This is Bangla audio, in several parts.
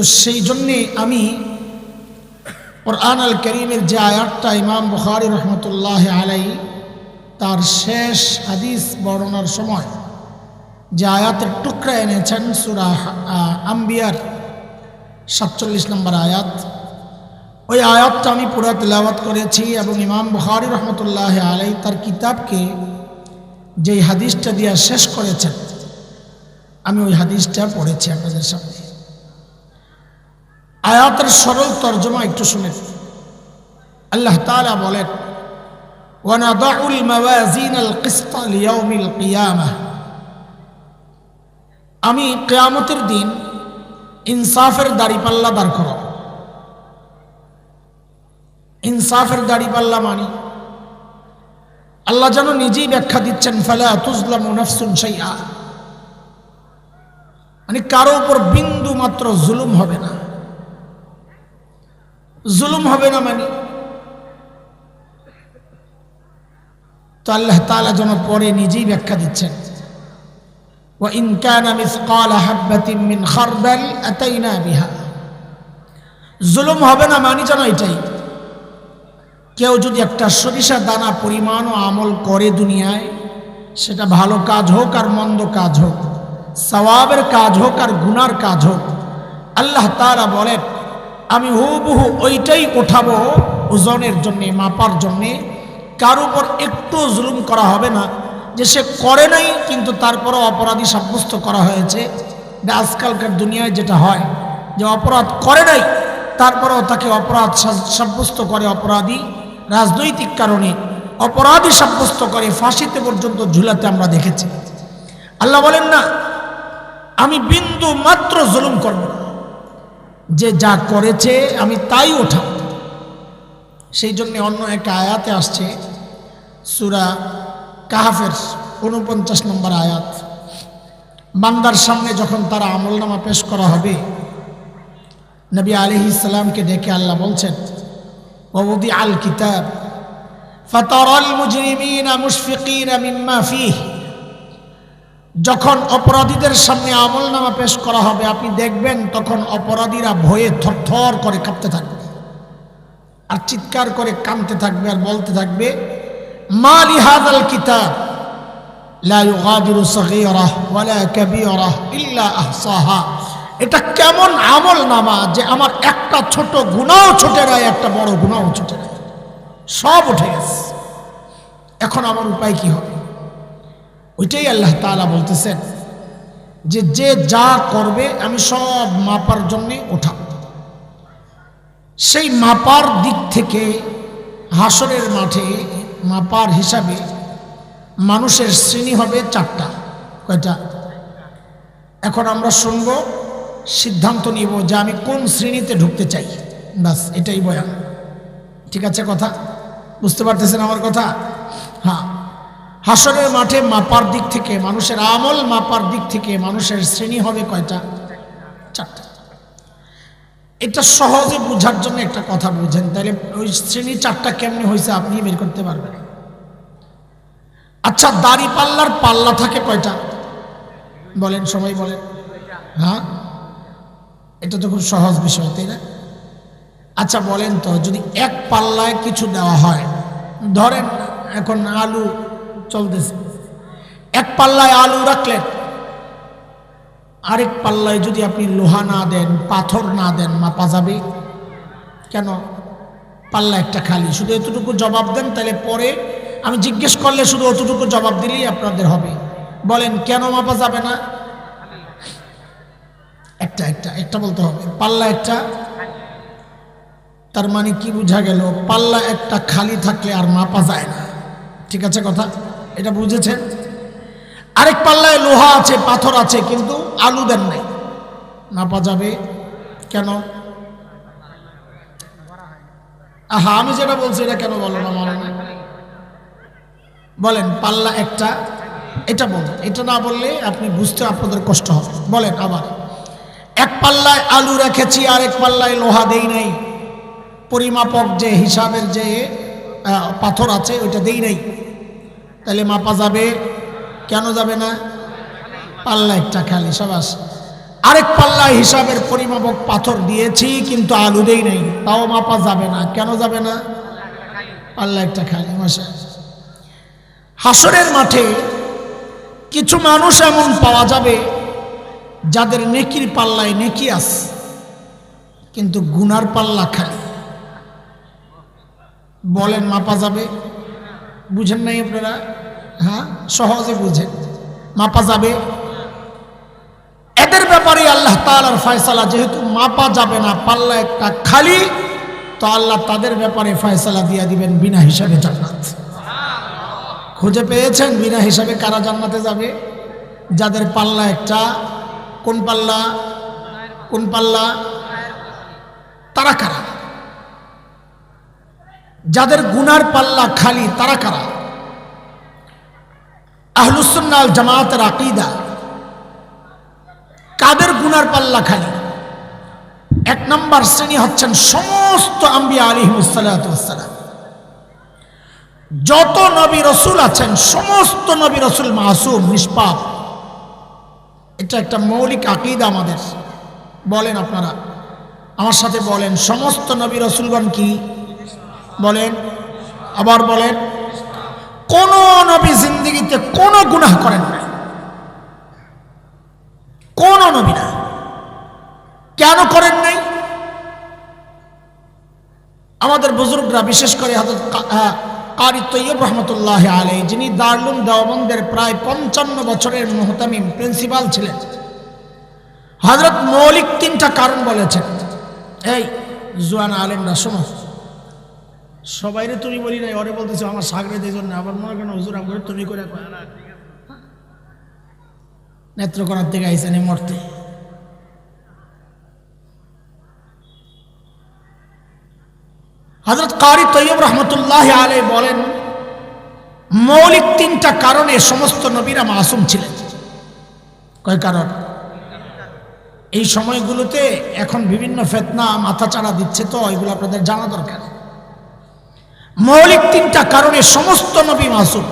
তো সেই জন্যে আমি কোরআন আল করিমের যে আয়াতটা ইমাম বুখারি রহমতুল্লাহ আলাই তার শেষ হাদিস বর্ণনার সময় যে আয়াতের টুকরা এনেছেন সুরা আম্বিয়ার সাতচল্লিশ নম্বর আয়াত। ওই আয়াতটা আমি পুরা তেলাওয়াত করেছি এবং ইমাম বুখারি রহমতুল্লাহ আলাই তার কিতাবকে যেই হাদিসটা দিয়া শেষ করেছেন, আমি ওই হাদিসটা পড়েছি আপনাদের সামনে। আয়াতের সরল তর্জমা একটু শুনে আল্লাহ তাআলা বলেন ونضع الموازين القسط ليوم القيامة আমি কেয়ামতের দিন ইনসাফের দাড়িপাল্লা দাঁড় করো ইনসাফের দাড়িপাল্লা মানি আল্লাহ যেন নিজেই ব্যাখ্যা দিচ্ছেন ফালা তুজলাম নাফসুন শাইআ মানে কারো উপর বিন্দু মাত্র জুলুম হবে না জুলুম হবে না মানে তো আল্লাহ তাআলা যেন পরে নিজেই ব্যাখ্যা দিচ্ছেন وإن كان مثقال حبة من خردل أتينا بها জুলুম হবে না মানি যেন এটাই কেউ যদি একটা সরিষা দানা পরিমাণ ও আমল করে দুনিয়ায় সেটা ভালো কাজ হোক আর মন্দ কাজ হোক সওয়াবের কাজ হোক আর গুনার কাজ হোক আল্লাহ তাআলা বলেন আমি হুবহু ওইটাই উঠাবো ওজনের জন্যে, মাপার জন্যে। কার উপর একটু জুলুম করা হবে না। যে সে করে নাই, কিন্তু তারপরও অপরাধী সাব্যস্ত করা হয়েছে। আজকালকার দুনিয়ায় যেটা হয়, যে অপরাধ করে নাই, তারপরেও তাকে অপরাধ সাব্যস্ত করে অপরাধী রাজনৈতিক কারণে। অপরাধী সাব্যস্ত করে ফাঁসিতে পর্যন্ত ঝুলাতে আমরা দেখেছি। আল্লাহ বলেন না, আমি বিন্দু মাত্র জুলুম করব না। যে যা করেছে, আমি তাই ওঠা সেই জন্য অন্য একটা আয়াতে আসছে, সুরা কাহাফের উনপঞ্চাশ নম্বর আয়াত। বান্দার সামনে যখন তারা আমলনামা পেশ করা হবে, নবী আলহ ইসলামকে ডেকে আল্লাহ বলছেন ওবুদি আল কিতাব, ফতরল মুজরিমিন মুশফিকিন মিম্মা ফিহ। যখন অপরাধীদের সামনে আমলনামা পেশ করা হবে, আপনি দেখবেন তখন অপরাধীরা ভয়ে থরথর করে কাঁপতে থাকবে। আর চিৎকার করে কাঁদতে থাকবে আর বলতে থাকবে, মা লিহাদাল কিতাব, লা ইউগাদিরু সগীরাহ ওয়ালা কাবীরাহ ইল্লা আহসাহা। এটা কেমন আমল নামা যে আমার একটা ছোট গুনাও ছোটে নাই, একটা বড় গুনাও ছোটে নাই। সব উঠে গেছে। এখন আমার উপায় কি হবে? ওইটাই আল্লাহ তাআলা বলতেছেন যে যে যা করবে আমি সব মাপার জন্যে ওঠা। সেই মাপার দিক থেকে, হাসরের মাঠে মাপার হিসাবে মানুষের শ্রেণি হবে চারটা। কয়টা? এখন আমরা শুনব, সিদ্ধান্ত নিব যে আমি কোন শ্রেণীতে ঢুকতে চাই। বাস এটাই বয়ান। ঠিক আছে কথা? বুঝতে পারতেছেন আমার কথা? হ্যাঁ। হাসরের মাঠে মাপার দিক থেকে, মানুষের আমল মাপার দিক থেকে মানুষের শ্রেণি হবে কয়টা? চারটা। এটা সহজে বোঝার জন্য একটা কথা বুঝেন। তাহলে ওই শ্রেণি চারটা কেমনি হয়েছে আপনি বের করতে পারবেন? আচ্ছা দাড়ি পাল্লার পাল্লা থাকে কয়টা? বলেন, সবাই বলেন। হ্যাঁ? এটা তো খুব সহজ বিষয়, তাই না? আচ্ছা বলেন তো, যদি এক পাল্লায় কিছু দেওয়া হয়, ধরেন এখন আলু চলতেছে। এক পাল্লায় আলু রাখলেন আরেক পাল্লায় যদি আপনি লোহা না দেন, পাথর না দেন, মাপা যাবে? কেন? পাল্লা একটা খালি। শুধু এতটুকু জবাব দেন, তাহলে পরে আমি জিজ্ঞেস করলে শুধু অতটুকু জবাব দিলেই আপনাদের হবে। বলেন, কেন মাপা যাবে না? একটা একটা একটা বলতে হবে। পাল্লা একটা, তার মানে কি বোঝা গেল? পাল্লা একটা খালি থাকলে আর মাপা যায় না। ঠিক আছে কথা? এটা বুঝেছেন? আরেক পাল্লায় লোহা আছে, পাথর আছে, কিন্তু আলু দেন নাই। মাপা যাবে? কেন? আহা, আমি যেটা বলছি এটা কেন বলো না, বলেন। পাল্লা একটা, এটা বলেন। এটা না বললে আপনি বুঝতে আপনাদের কষ্ট হবে। বলেন আবার। এক পাল্লায় আলু রেখেছি আর এক পাল্লায় লোহা দেই নাই। পরিমাপক যে হিসাবের যে পাথর আছে, ওইটা দেই নাই। তাহলে মাপা যাবে? কেন যাবে না? পাল্লা একটা খালি সবাস আরেক পাল্লা হিসাবের পরিমাপক পাথর দিয়েছি, কিন্তু আলু দেই নেই। তাও মাপা যাবে না। কেন যাবে না? পাল্লা একটা খালি মাসে হাসরের মাঠে কিছু মানুষ এমন পাওয়া যাবে, যাদের নেকির পাল্লায় নেকি আছে, কিন্তু গুনার পাল্লা খালি। বলেন মাপা যাবে? বুঝেন নাই আপনারা? হ্যাঁ? সহজে বুঝেন। মাপা যাবে? এদের ব্যাপারে আল্লাহ তালার ফয়সালা, যেহেতু মাপা যাবে না, পাল্লা একটা খালি, তো আল্লাহ তাদের ব্যাপারে ফয়সালা দিয়ে দিবেন বিনা হিসাবে জান্নাত। খুঁজে পেয়েছেন বিনা হিসাবে কারা জান্নাতে যাবে? যাদের পাল্লা একটা, কোন পাল্লা? কোন পাল্লা? তারা কারা? যাদের গুনার পাল্লা খালি তারা কারা? আহলুসুন্নাল জামাতের আকিদা। কাদের গুনার পাল্লা খালি? এক নম্বর শ্রেণি হচ্ছেন সমস্ত আম্বিয়া আলিহিমসালাম যত নবী রসুল আছেন, সমস্ত নবী রসুল মাসুম, নিষ্পাপ। এটা একটা মৌলিক আকিদা আমাদের। বলেন আপনারা। আমার সাথে বলেন, সমস্ত নবী রসুলগণ কি? বলেন, আবার বলেন, কোন নবী জিন্দিগিতে কোনো গুনাহ করেন নাই কোন নবী না। কেন করেন নাই? আমাদের বুজুর্গরা বিশেষ করে কারি তৈয়ব রহমতুল্লাহ আলী যিনি দারুল দেওবন্দের প্রায় পঞ্চান্ন বছরের মোহতামিম প্রিন্সিপাল ছিলেন। হজরত মৌলিক তিনটা কারণ বলেছেন। এই জুয়ান আলেমরা, শোনো। সবাইরে তুমি বলি নাই, ওরে বলতেছো, আমার সাগরে দিয়ে জন্য আবার মনে করেন হুজুর করে তুমি করে নেত্রকোনার থেকে আইসেন এই মর্তে। হজরত কারি রহমতুল্লাহ আলে বলেন, মৌলিক তিনটা কারণে সমস্ত নবীরা মাসুম ছিলেন। কয় কারণ? এই সময়গুলোতে এখন বিভিন্ন ফেতনা, মাথাচাড়া দিচ্ছে তো, এগুলো আপনাদের জানা দরকার। মৌলিক তিনটা কারণে সমস্ত নবী মাসুম।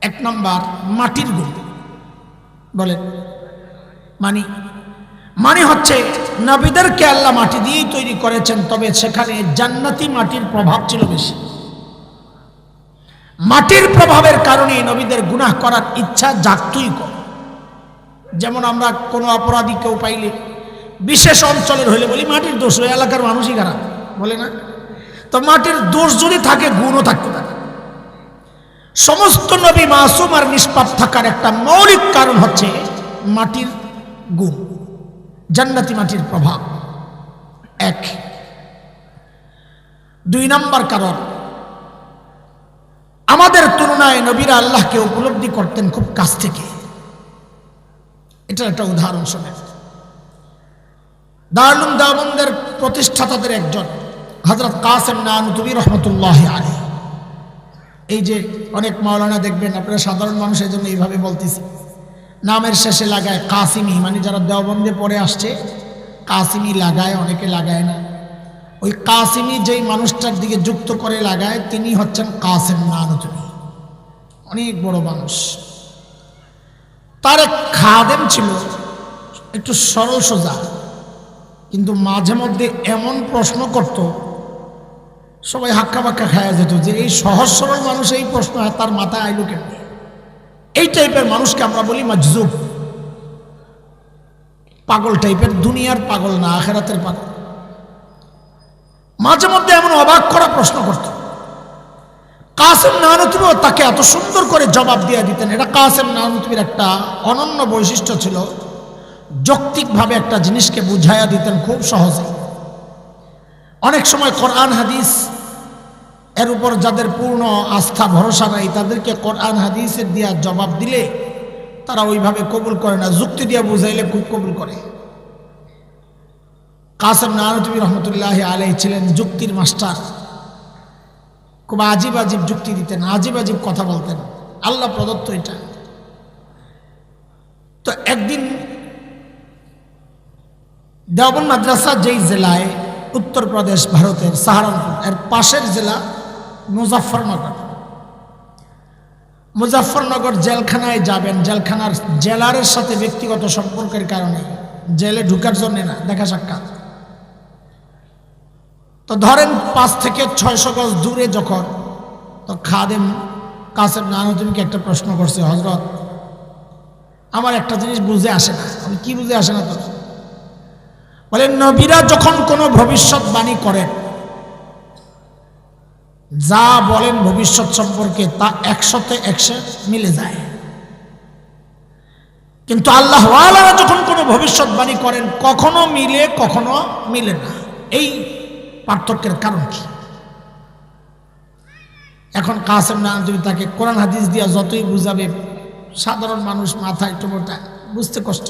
এক নম্বর, মাটির গুণ। বলেন। মানি মানে হচ্ছে, নবীদেরকে আল্লাহ মাটি দিয়েই তৈরি করেছেন, তবে সেখানে জান্নাতি মাটির প্রভাব ছিল বেশি। মাটির প্রভাবের কারণে নবীদের গুনাহ করার ইচ্ছা জাগতুই কম। যেমন আমরা কোনো অপরাধী কেউ পাইলে, বিশেষ অঞ্চলের হইলে বলি, মাটির দোষ ওই এলাকার মানুষই খারাপ। বলে না? তো মাটির দোষ যদি থাকে, গুণও থাকতে পারে। সমস্ত নবী মাসুম আর নিষ্পাপ থাকার একটা মৌলিক কারণ হচ্ছে মাটির গুণ, জান্নাতি মাটির প্রভাব। এক, দুই নম্বর কারণ, আমাদের তুলনায় নবীরা আল্লাহকে উপলব্ধি করতেন খুব কাছ থেকে। এটার একটা উদাহরণ শোনেন। দারুল দাবন্দের প্রতিষ্ঠাতাদের একজন। হজরত কাসেম নানুতুবি রহমতুল্লাহ আলী এই যে অনেক মাওলানা দেখবেন, আপনারা সাধারণ মানুষ এই জন্য এইভাবে বলতেছি। নামের শেষে লাগায় কাসিমি মানে যারা দেওবন্দে পড়ে আসছে, কাসিমি লাগায়, অনেকে লাগায় না। ওই কাসিমি যেই মানুষটার দিকে যুক্ত করে লাগায়, তিনি হচ্ছেন কাসেম নানুতুবি। অনেক বড় মানুষ। তার এক খাদেম ছিল, একটু সরল সোজা, কিন্তু মাঝে মধ্যে এমন প্রশ্ন করত সবাই হাক্কা বাক্কা খায়া যেত যে এই সহজ সরল মানুষ এই প্রশ্ন তার মাথায় আইলো কেন? এই টাইপের মানুষকে আমরা বলি মজজুব। পাগল টাইপের দুনিয়ার পাগল না আখেরাতের পাগল। মাঝে মধ্যে এমন অবাক করা প্রশ্ন করত। কাসেম নানতুবিও তাকে এত সুন্দর করে জবাব দিয়ে দিতেন। এটা কাসেম নানতুবির একটা অনন্য বৈশিষ্ট্য ছিল। যৌক্তিকভাবে একটা জিনিসকে বুঝাইয়া দিতেন খুব সহজে অনেক সময় কোরআন, হাদিস এর উপর যাদের পূর্ণ আস্থা, ভরসা নাই, তাদেরকে কোরআন, হাদিসের দিয়া জবাব দিলে তারা ওইভাবে কবুল করে না। যুক্তি দিয়া বুঝাইলে খুব কবুল করে। কাসেম নানতুবি রহমতুল্লাহ আলাই ছিলেন যুক্তির মাস্টার। খুব আজীব আজীব যুক্তি দিতেন, আজীব আজীব কথা বলতেন। আল্লাহ প্রদত্ত এটা। তো একদিন দেওবন মাদ্রাসা যেই জেলায়, উত্তরপ্রদেশ, ভারতের, সাহারানপুর, এর পাশের জেলা মুজাফরনগর মুজাফরনগর জেলখানায় যাবেন। জেলখানার জেলারের সাথে ব্যক্তিগত সম্পর্কের কারণে জেলে ঢুকার জন্য না, দেখা সাক্ষাৎ। তো ধরেন পাঁচ থেকে ছয়শো গজ দূরে যখন, তো খাদেম কাসেম নানতুমিকে একটা প্রশ্ন করছে হজরত আমার একটা জিনিস বুঝে আসে না। আমি কি বুঝে আসে না তো? বলে, নবীরা যখন কোনো ভবিষ্যৎবাণী করেন যা বলেন ভবিষ্যৎ সম্পর্কে তা একশোতে একশো মিলে যায়। কিন্তু আল্লাহ যখন কোনো ভবিষ্যৎবাণী করেন, কখনো মিলে কখনো মিলে না। এই পার্থক্যের কারণ কি? এখন কাসেম না যদি তাকে কোরআন হাদিস দিয়া যতই বুঝাবে, সাধারণ মানুষ মাথা একটু বুঝতে কষ্ট